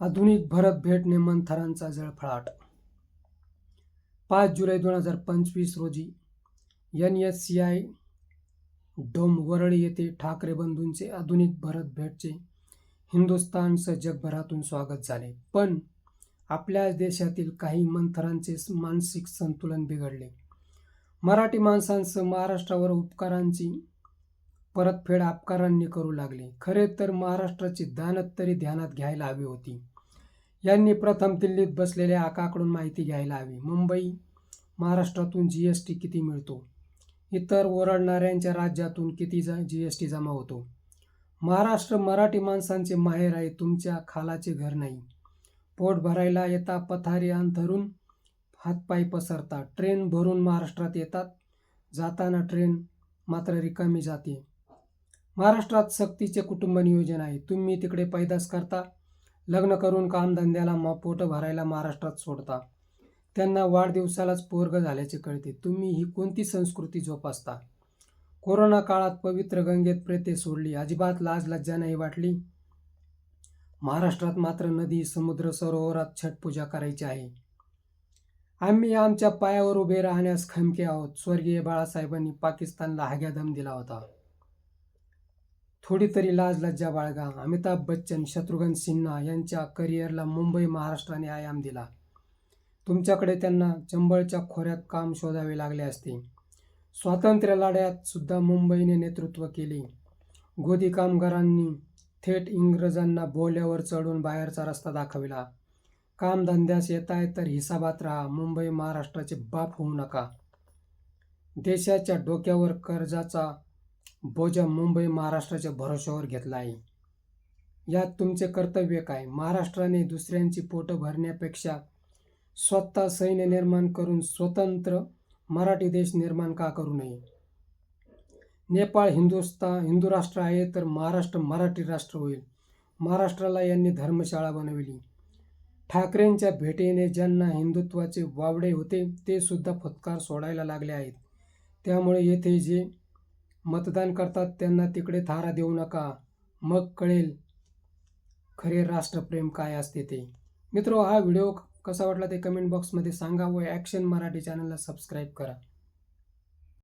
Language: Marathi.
आधुनिक भरत भेट मंथरांचा जळफळाट. पाच जुलै दोन हजार पंचवीस रोजी N S C I dome Worli येथे ठाकरे बंधूंचे आधुनिक भरत भेटचे हिंदुस्थानसह जगभरातून स्वागत झाले. पण आपल्याच देशातील काही मंथरांचे मानसिक संतुलन बिघडले. मराठी माणसांसह महाराष्ट्रावर उपकारांची परतफेड अपकारांनी करू लागले. खरे तर महाराष्ट्राची दानत तरी ध्यानात घ्यायला हवी होती. यांनी प्रथम दिल्लीत बसलेल्या आकाकडून माहिती घ्यायला हवी. मुंबई महाराष्ट्रातून जी एस टी किती मिळतो? इतर ओरडणाऱ्यांच्या राज्यातून किती जा जी एस टी जमा होतो? महाराष्ट्र मराठी माणसांचे माहेर आहे तुमच्या खालाचे घर नाही. पोट भरायला येता पथारी अंथरून हातपाय पसरता ट्रेन भरून महाराष्ट्रात येतात. जाताना ट्रेन मात्र रिकामी जाते. महाराष्ट्रात सक्तीचे कुटुंब नियोजन आहे. तुम्ही तिकडे पैदास करता. लग्न करून कामधंद्याला म पोट भरायला महाराष्ट्रात सोडता. त्यांना वाढदिवसालाच पोरग झाल्याचे कळते. तुम्ही ही कोणती संस्कृती जोपासता? कोरोना काळात पवित्र गंगेत प्रेते सोडली. अजिबात लाज लज्जा नाही वाटली? महाराष्ट्रात मात्र नदी समुद्र सरोवरात छटपूजा करायची आहे. आम्ही आमच्या पायावर उभे राहण्यास खमके आहोत. स्वर्गीय बाळासाहेबांनी पाकिस्तानला हाग्यादम दिला होता. थोडी तरी लाज लज्जा बाळगा. अमिताभ बच्चन शत्रुघ्न सिन्हा यांच्या करिअरला मुंबई महाराष्ट्राने आयाम दिला. तुमच्याकडे त्यांना चंबळच्या खोऱ्यात काम शोधावे लागले असते. स्वातंत्र्य लढ्यात सुद्धा मुंबईने नेतृत्व केले. गोदी कामगारांनी थेट इंग्रजांना बोल्यावर चढून बाहेरचा रस्ता दाखविला. कामधंद्यास येताय तर हिसाबात राहा. मुंबई महाराष्ट्राचे बाप होऊ नका. देशाच्या डोक्यावर कर्जाचा बोजा मुंबई महाराष्ट्राच्या भरोश्यावर घेतला आहे. यात तुमचे कर्तव्य काय? महाराष्ट्राने दुसऱ्यांची पोटं भरण्यापेक्षा स्वतः सैन्य निर्माण करून स्वतंत्र मराठी देश निर्माण का करू नये? नेपाळ हिंदुस्तान हिंदू राष्ट्र आहे तर महाराष्ट्र मराठी राष्ट्र होईल. महाराष्ट्राला यांनी धर्मशाळा बनविली. ठाकरेंच्या भेटीने ज्यांना हिंदुत्वाचे वावडे होते ते सुद्धा फत्कार सोडायला लागले आहेत. त्यामुळे येथे जे मतदान करतात त्यांना तिकडे थारा देऊ नका. मग कळेल खरे राष्ट्रप्रेम काय असते ते. मित्रो हा व्हिडिओ कसा वाटला ते कमेंट बॉक्समध्ये सांगा व ॲक्शन मराठी चॅनलला सबस्क्राईब करा.